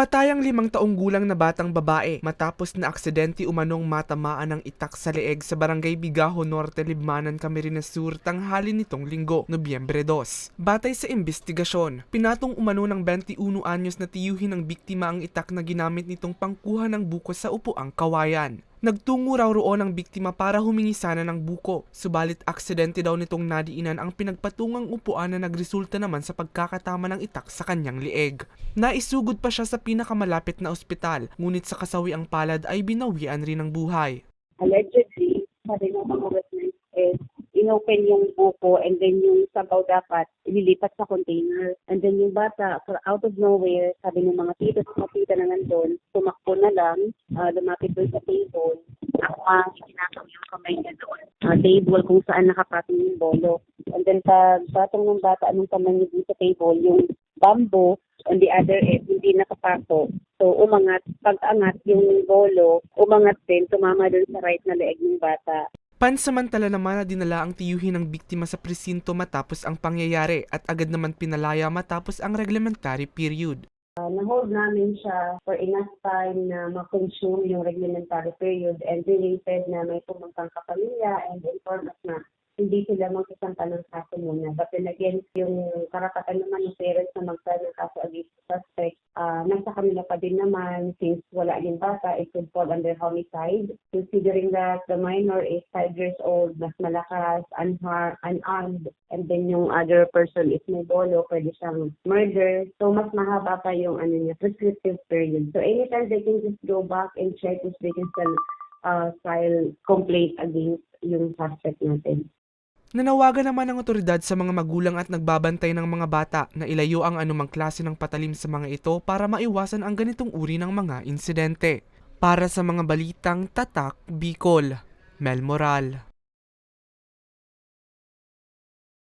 Patayang limang taong gulang na batang babae matapos na aksidente umanong matamaan ng itak sa leeg sa barangay Bigaho Norte, Libmanan, Camarines Sur tanghali nitong linggo, Nobyembre 2. Batay sa investigasyon, pinatong umano ng 21 anyos na tiyuhin ng biktima ang itak na ginamit nitong pangkuha ng buko sa upuang kawayan. Nagtungo raw roon ang biktima para humingi sana ng buko, subalit aksidente daw nitong nadiinan ang pinagpatungang upuan na nagresulta naman sa pagkakatama ng itak sa kanyang lieg. Naisugod pa siya sa pinakamalapit na ospital, ngunit sa kasawiang palad ay binawian rin ng buhay. allegedly, sabi ng mga witness is inopen yung buko and then yung sabaw dapat ililipat sa container. And then yung bata, for out of nowhere, sabi ng mga tito mga tita na nandun, tumakbo na lang, uh, lumapit doon sa table. Ako ang itinakaw yung kamay niya doon. Uh, table kung saan nakapatong yung bolo. And then pag batong ng bata, anong kamay niya dun sa table, yung bamboo on the other end, hindi nakapato. So, umangat, pag-angat yung bolo, umangat din, tumama dun sa right na leeg ng bata. Pansamantala naman na dinala ang tiyuhin ng biktima sa presinto matapos ang pangyayari at agad naman pinalaya matapos ang reglementary period. Uh, na-hold namin siya for enough time na ma-consume yung reglementary period and related na may pumuntang kapamilya and inform us na hindi sila magsasampa ng kaso muna. But then again, yung karapatan naman ng parents na mag-file ng kaso against the suspect, uh, nasa kanila pa din naman since wala yung bata, it could fall under homicide. Considering that the minor is 5 years old, mas malakas, unhar- unarmed, and then yung other person is may bolo, pwede siyang murder. So, mas mahaba pa yung ano niya, prescriptive period. So, anytime they can just go back and check if they can still uh, file complaint against yung suspect natin. Nanawagan naman ang otoridad sa mga magulang at nagbabantay ng mga bata na ilayo ang anumang klase ng patalim sa mga ito para maiwasan ang ganitong uri ng mga insidente. Para sa mga balitang tatak, Bicol, Mel Moral.